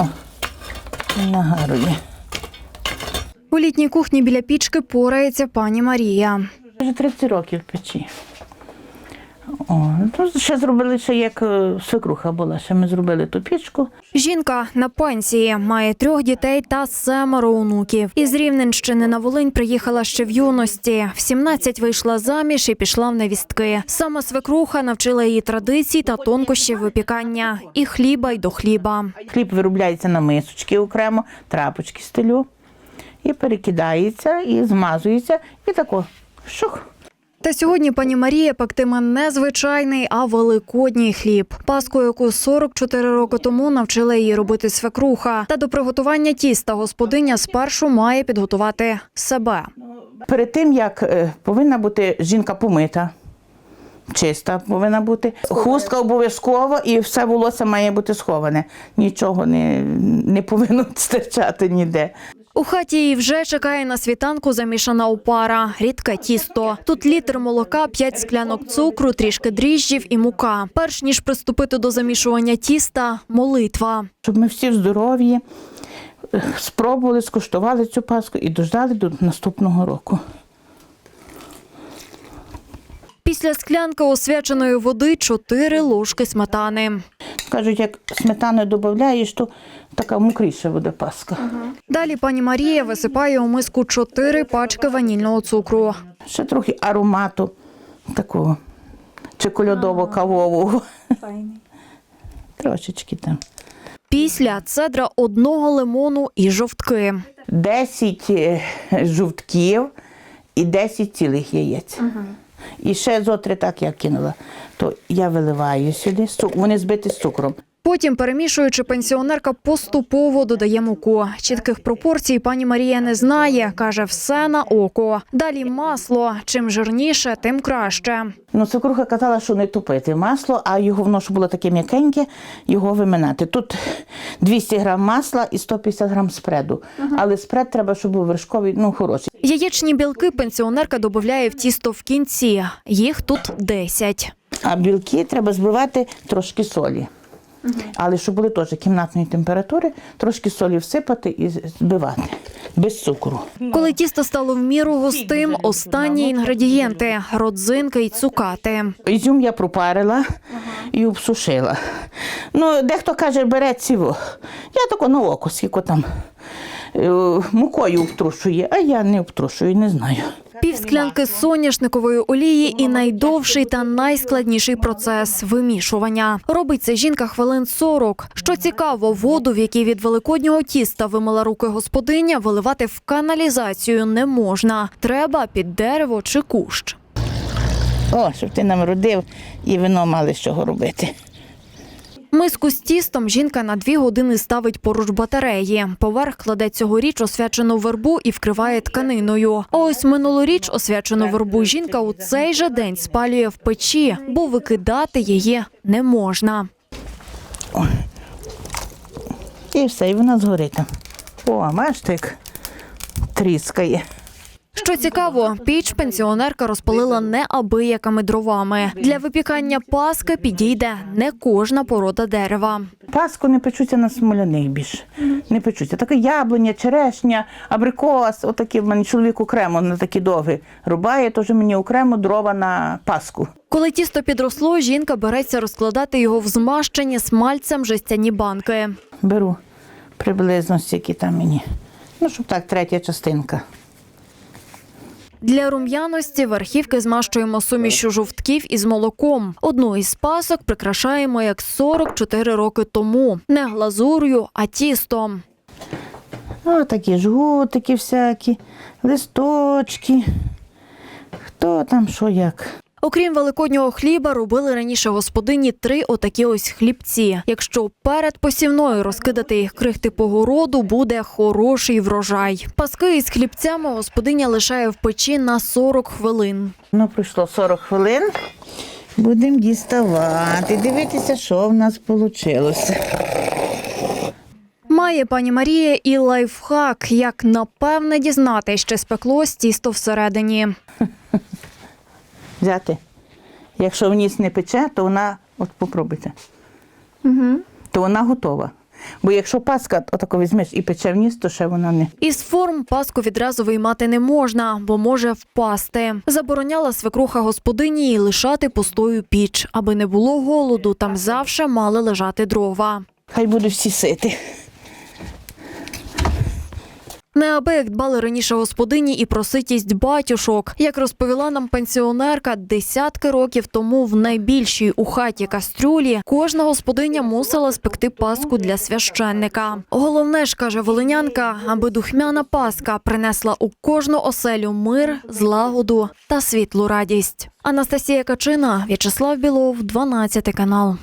О, городі. У літній кухні біля пічки порається пані Марія. Вже 30 років печі. О, ну, ще зробили ще як е, свекруха була. Ще ми зробили ту пічку. Жінка на пенсії має трьох дітей та семеро онуків. Із Рівненщини на Волинь приїхала ще в юності. В 17 вийшла заміж і пішла в невістки. Саме свекруха навчила її традицій та тонкощів випікання і хліба й до хліба. Хліб виробляється на мисочки окремо, трапочки стелю. І перекидається, і змазується, і тако. Шух. Та сьогодні пані Марія пектиме не звичайний, а великодній хліб. Паску, яку 44 роки тому навчила її робити свекруха. Та до приготування тіста господиня спершу має підготувати себе. Перед тим, як е, повинна бути жінка помита, чиста повинна бути, хустка обов'язково і все волосся має бути сховане. Нічого не, не повинно стирчати ніде. У хаті її вже чекає на світанку замішана опара, рідке тісто. Тут літр молока, 5 склянок цукру, трішки дріжджів і мука. Перш ніж приступити до замішування тіста, молитва. Щоб ми всі в здоров'ї е, спробували, скуштували цю паску і дождали до наступного року. Після склянки освяченої води 4 ложки сметани. Кажуть, як сметану додаєш, то така мокріша буде паска. Далі пані Марія висипає у миску 4 пачки ванільного цукру. Ще трохи аромату такого чоколядово-кавового. Трошечки там. Після цедра одного лимону і жовтки. 10 е, жовтків і 10 цілих яєць. І ще зотри так я кинула. То я виливаю сюди, вони збиті з цукром. Потім, перемішуючи, пенсіонерка поступово додає муку. Чітких пропорцій пані Марія не знає. Каже, все на око. Далі масло. Чим жирніше, тим краще. Ну, свекруха казала, що не тупити масло, а його воно ж було таке м'якеньке, його виминати. Тут 200 грам масла і 150 грам спреду. Але спред треба, щоб був вершковий, ну, хороший. Яєчні білки пенсіонерка додає в тісто в кінці. Їх тут 10. А білки треба збивати трошки солі. Але щоб були теж кімнатної температури, трошки солі всипати і збивати без цукру. Коли тісто стало в міру густим, останні інгредієнти родзинки й цукати. Ізюм я пропарила і обсушила. Ну, дехто каже, бере цього. Я тако на око, скільки там е, мукою обтрушує, а я не обтрушую, не знаю. Пів склянки соняшникової олії і найдовший та найскладніший процес вимішування. Робить це жінка хвилин 40. Що цікаво, воду, в якій від великоднього тіста вимила руки господиня, виливати в каналізацію не можна. Треба під дерево чи кущ. О, щоб ти нам родив і вино мали з чого робити. Миску з тістом жінка на дві години ставить поруч батареї. Поверх кладе цьогоріч освячену вербу і вкриває тканиною. А ось минулоріч освячену вербу жінка у цей же день спалює в печі, бо викидати її не можна. І все, і вона згорить. О, бачите, як тріскає. Що цікаво, піч пенсіонерка розпалила неабиякими дровами. Для випікання паски підійде не кожна порода дерева. Паску не печуться на смоляних більше. Не печуться. Таке яблуня, черешня, абрикос. Отакі в мене чоловік окремо на такі довгі рубає, теж мені окремо дрова на паску. Коли тісто підросло, жінка береться розкладати його в змащені смальцем жестяні банки. Беру приблизно стільки там мені. Ну, щоб так, третя частинка. Для рум'яності верхівки змащуємо сумішю жовтків із молоком. Одну із пасок прикрашаємо як 44 роки тому. Не глазур'ю, а тістом. О, такі жгутики всякі, листочки. Хто там, що як. Окрім великоднього хліба, робили раніше господині три отакі ось хлібці. Якщо перед посівною розкидати їх крихти по городу, буде хороший врожай. Паски із хлібцями господиня лишає в печі на 40 хвилин. Ну, пройшло 40 хвилин. Будемо діставати, дивитися, що в нас вийшло. Має пані Марія і лайфхак, як напевне дізнати, що спеклось тісто всередині. Взяти. Якщо в ніс не пече, то вона, от попробуйте, Угу. то вона готова. Бо якщо паска, отако візьмеш і пече вниз, то ще вона не. Із форм паску відразу виймати не можна, бо може впасти. Забороняла свекруха господині і лишати пустою піч, аби не було голоду. Там завше мали лежати дрова. Хай будуть всі сити. Неабияк дбали раніше господині і про ситість батюшок. Як розповіла нам пенсіонерка, десятки років тому в найбільшій у хаті кастрюлі кожна господиня мусила спекти паску для священника. Головне ж каже волинянка, аби духмяна паска принесла у кожну оселю мир, злагоду та світлу радість. Анастасія Качина, В'ячеслав Білов, 12 канал.